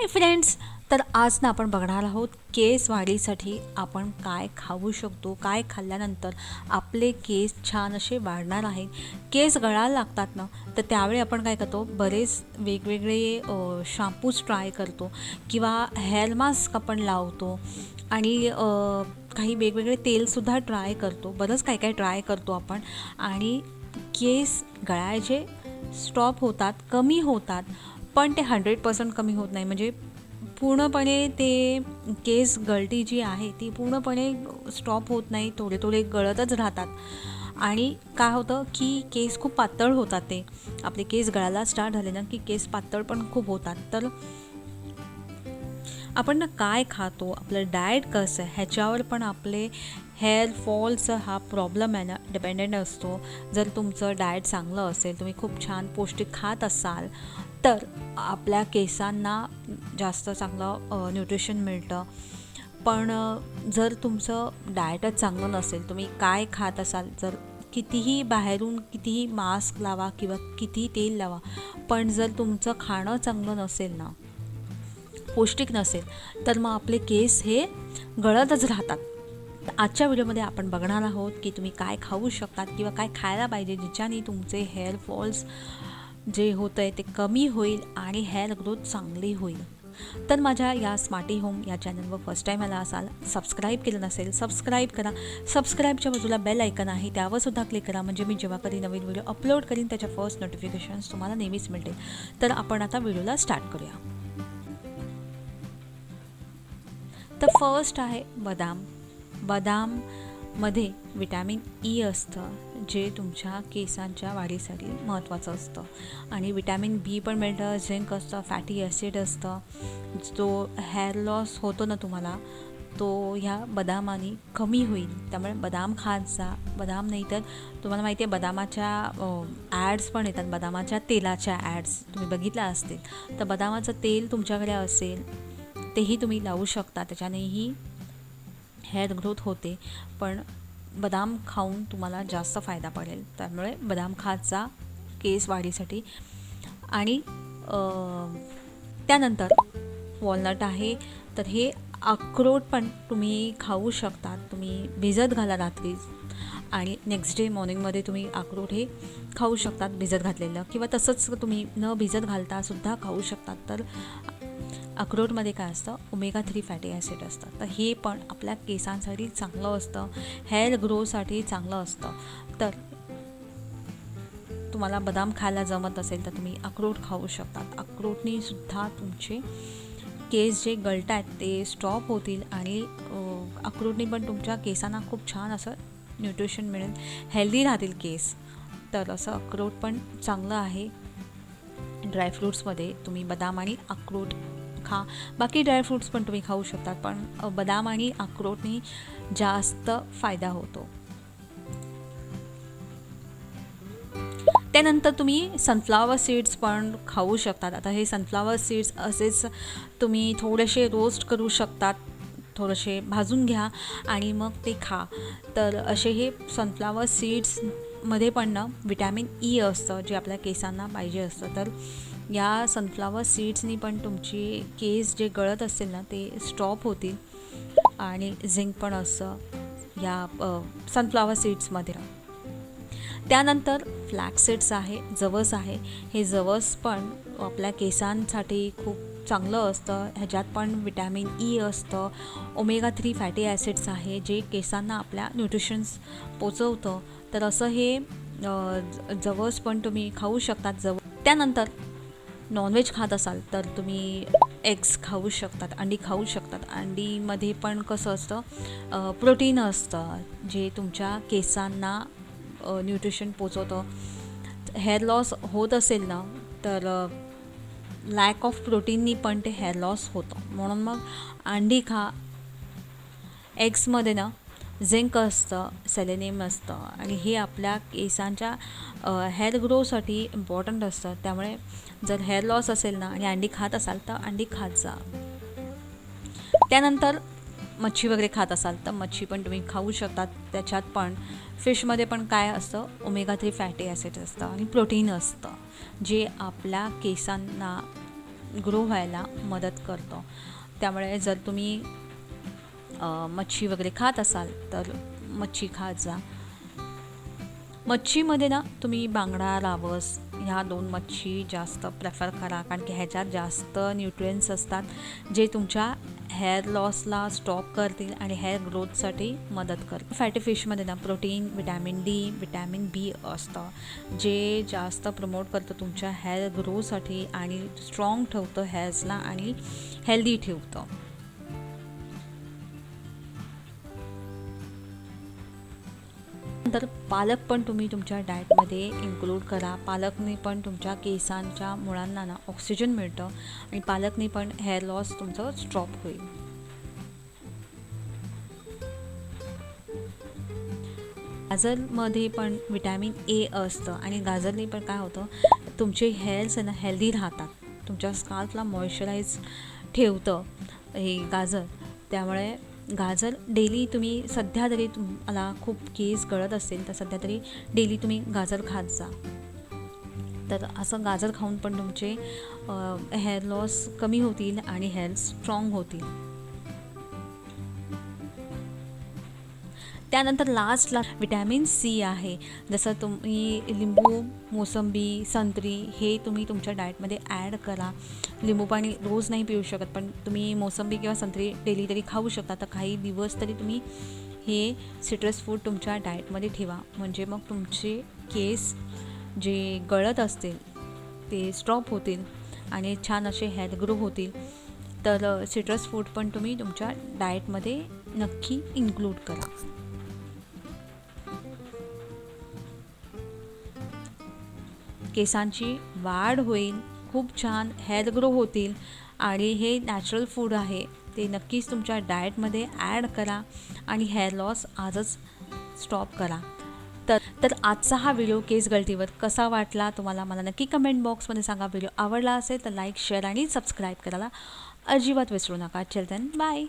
Hi friends तर आज ना आपण बघणार आहोत केस वाढीसाठी आपण काय खाऊ शकतो काय खाल्ल्यानंतर आपले केस छान असे वाढणार आहेत. केस गळायला लागतात ना तर त्यावेळी आपण काय करतो बरेच वेगवेगळे शॅम्पूज ट्राय करतो किंवा हेअर मास्क आपण लावतो आणि काही वेगवेगळे तेलसुद्धा ट्राय करतो. बरंच काय काय ट्राय करतो आपण आणि केस गळायचे स्टॉप होतात कमी होतात. पण ते हंड्रेड पर्सेंट कमी होत नाही. म्हणजे पूर्णपणे ते केस गळती जी आहे ती पूर्णपणे स्टॉप होत नाही. थोडे थोडे गळतच राहतात. आणि काय होतं की केस खूप पातळ होतात ते. आपले केस गळायला स्टार्ट झाले ना की केस पातळ पण खूप होतात. तर आपण ना काय खातो आपलं डाएट कसं आहे ह्याच्यावर पण आपले हेअर फॉलचा हा प्रॉब्लेम आहे ना डिपेंडेंट असतो. जर तुमचं डाएट चांगलं असेल तुम्ही खूप छान पौष्टिक खात असाल तर आपल्या केसांना जास्त चांगलं न्यूट्रिशन मिळतं. पण जर तुमचं डाएटच चांगलं नसेल तुम्ही काय खात असाल जर कितीही बाहेरून कितीही मास्क लावा किंवा कितीही तेल लावा पण जर तुमचं खाणं चांगलं नसेल ना पौष्टिक नसेल तर मग आपले केस हे गळतच राहतात. आजच्या व्हिडिओमध्ये आपण बघणार आहोत की तुम्ही काय खाऊ शकतात किंवा काय खायला पाहिजे ज्याच्याने तुमचे हेअर फॉल्स जे होतं आहे ते कमी होईल आणि हेअर ग्रोथ चांगली होईल. तर माझ्या या स्मार्टी होम या चॅनलवर फर्स्ट टाईम आला असाल सबस्क्राईब केलं नसेल सबस्क्राईब करा. सबस्क्राईबच्या बाजूला बेल ऐकन आहे त्यावरसुद्धा क्लिक करा. म्हणजे मी जेव्हा कधी नवीन व्हिडिओ अपलोड करीन त्याच्या फर्स्ट नोटिफिकेशन्स तुम्हाला नेहमीच मिळतील. तर आपण आता व्हिडिओला स्टार्ट करूया. तर फर्स्ट आहे बदाम. बदाम मध्ये विटॅमिन ई असतं जे तुमच्या केसांच्या वाढीसाठी महत्त्वाचं असतं. आणि विटॅमिन बी पण मिळतं झिंक असतं फॅटी ॲसिड असतं. जो हेअर लॉस होतो ना तुम्हाला तो ह्या बदामाने कमी होईल. त्यामुळे बदाम खात जा. बदाम नाही तर तुम्हाला माहिती आहे बदामाच्या ॲड्स पण येतात. बदामाच्या तेलाच्या ॲड्स तुम्ही बघितल्या असतील. तर बदामाचं तेल तुमच्याकडे असेल तेही तुम्ही लावू शकता. त्याच्यानेही हेअर ग्रोथ होते पण बदाम खाऊन तुम्हाला जास्त फायदा पडेल. त्यामुळे बदाम खात जा केस वाढीसाठी. आणि त्यानंतर वॉलनट आहे तर हे अक्रोड पण तुम्ही खाऊ शकता. तुम्ही भिजत घाला रात्री. आणि नेक्स्ट डे मॉर्निंगमध्ये तुम्ही अक्रोड हे खाऊ शकतात भिजत घातलेलं. किंवा तसंच तुम्ही न भिजत घालता सुद्धा खाऊ शकतात. तर अक्रोडमध्ये काय असतं? ओमेगा थ्री फॅटी ॲसिड असतं. तर हे पण आपल्या केसांसाठी चांगलं असतं. हेअर ग्रोसाठी चांगलं असतं. तर तुम्हाला बदाम खायला जमत असेल तर तुम्ही अक्रोड खाऊ शकतात अक्रोडनी सुद्धा तुमचे केस जे गळत आहेत ते स्टॉप होतील आणि अ, अक्रोडनी पण तुमच्या केसांना खूप छान असं न्यूट्रिशन मिळेल. हेल्दी राहतील केस. तर असं अक्रोड पण चांगलं आहे. ड्रायफ्रूट्समध्ये तुम्ही बदाम आणि अक्रोड खा. बाकी ड्रायफ्रूट्स पण तुम्ही खाऊ शकतात पण बदाम आणि अक्रोटनी जास्त फायदा होतो. त्यानंतर तुम्ही सनफ्लावर सीड्स पण खाऊ शकतात. आता हे सनफ्लावर सीड्स असेच तुम्ही थोडेसे रोस्ट करू शकतात. थोडेसे भाजून घ्या आणि मग ते खा. तर असे हे सनफ्लावर सीड्समध्ये पण ना विटॅमिन ई e असतं जे आपल्या केसांना पाहिजे असतं. तर या सनफ्लावर सीड्सनी पण तुमची केस जे गळत असेल ना ते स्टॉप होतील. आणि झिंक पण असतं या सनफ्लावर सीड्समध्ये त्यानंतर फ्लॅक्सिड्स आहे जवस आहे. हे जवस पण आपल्या केसांसाठी खूप चांगलं असतं. ह्याच्यात पण विटॅमिन ई e असतं. ओमेगा थ्री फॅटी ॲसिड्स आहे जे केसांना आपल्या न्यूट्रिशन्स पोचवतं. तर असं हे ज- जवस पण तुम्ही खाऊ शकतात. जवळ त्यानंतर नॉनव्हेज खात असाल तर तुम्ही एग्स खाऊ शकतात अंडी खाऊ शकतात. अंडीमध्ये पण कसं असतं प्रोटीन असतं जे तुमच्या केसांना न्यूट्रिशन पोचवतं. हेअर लॉस होत असेल ना तर लॅक ऑफ प्रोटीननी पण ते हेअर लॉस होतं. म्हणून मग अंडी खा. एग्समध्ये ना झिंक असतं सेलेनियम असतं आणि हे आपल्या केसांच्या हेअर ग्रोसाठी इम्पॉर्टंट असतं. त्यामुळे जर हेअर लॉस असेल ना आणि अंडी खात असाल तर अंडी खात जा. त्यानंतर मच्छी वगैरे खात असाल तर मच्छी पण तुम्ही खाऊ शकतात. त्याच्यात पण फिशमध्ये पण काय असतं? ओमेगा थ्री फॅटी ॲसिड असतं आणि प्रोटीन असतं जे आपल्या केसांना ग्रो व्हायला मदत करतं. त्यामुळे जर तुम्ही मच्छी वगैरे खात असाल तर मच्छी खात जा. मच्छीमध्ये ना तुम्ही बांगडा रावस ह्या दोन मच्छी जास्त प्रेफर करा कारण की ह्याच्यात जास्त न्यूट्रियन्स असतात जे तुमच्या हेअर लॉसला स्टॉप करतील आणि हेअर ग्रोथसाठी मदत करतील. फॅटी फिशमध्ये ना protein vitamin D vitamin B असतं जे जास्त प्रमोट करतं तुमच्या हेअर ग्रोसाठी आणि स्ट्रॉंग ठेवतं हेअर्सला आणि हेल्दी ठेवतं. नंतर पालक पण तुम्ही तुमच्या डाएटमध्ये इन्क्लूड करा. पालकने पण तुमच्या केसांच्या मुळांना ना ऑक्सिजन मिळतं आणि पालकने पण हेअर लॉस तुमचं स्टॉप होईल. गाजरमध्ये पण विटॅमिन ए असतं आणि गाजरने पण काय होतं? तुमचे हेअर्स आहे ना हेल्दी राहतात. तुमच्या स्काल्फला मॉइश्चराईज ठेवतं हे गाजर. त्यामुळे गाजर. डेली तुम्ही सध्या तरी तुम्हाला खूप केस गळत असेल तर सध्या तरी डेली तुम्ही गाजर खात जा. तर असं गाजर खाऊन पण तुमचे हेअर लॉस कमी होतील आणि हेअर स्ट्रॉंग होतील. त्यानंतर लास्टला विटॅमिन सी आहे. जसं तुम्ही लिंबू मोसंबी संत्री हे तुम्ही तुमच्या डाएटमध्ये ॲड करा. लिंबू पाणी रोज नाही पिऊ शकत पण तुम्ही मोसंबी किंवा संत्री डेली तरी खाऊ शकता. तर काही दिवस तरी तुम्ही हे सिट्रस फूड तुमच्या डाएटमध्ये ठेवा. म्हणजे मग तुमचे केस जे गळत असतील ते स्टॉप होतील आणि छान असे हेअर ग्रो होतील. तर सिट्रस फूड पण तुम्ही तुमच्या डाएटमध्ये नक्की इन्क्लूड करा. केसांची वाढ होईल खूप छान हेअर ग्रो होतील आणि हे नॅचरल फूड आहे. ते नक्कीच तुमच्या डाएटमध्ये ॲड करा आणि हेअर लॉस आजच स्टॉप करा. तर तर आजचा हा व्हिडिओ केस गळतीवर कसा वाटला तुम्हाला मला नक्की कमेंट बॉक्समध्ये सांगा. व्हिडिओ आवडला असेल तर लाईक शेअर आणि सबस्क्राईब करायला अजिबात विसरू नका. चल देन बाय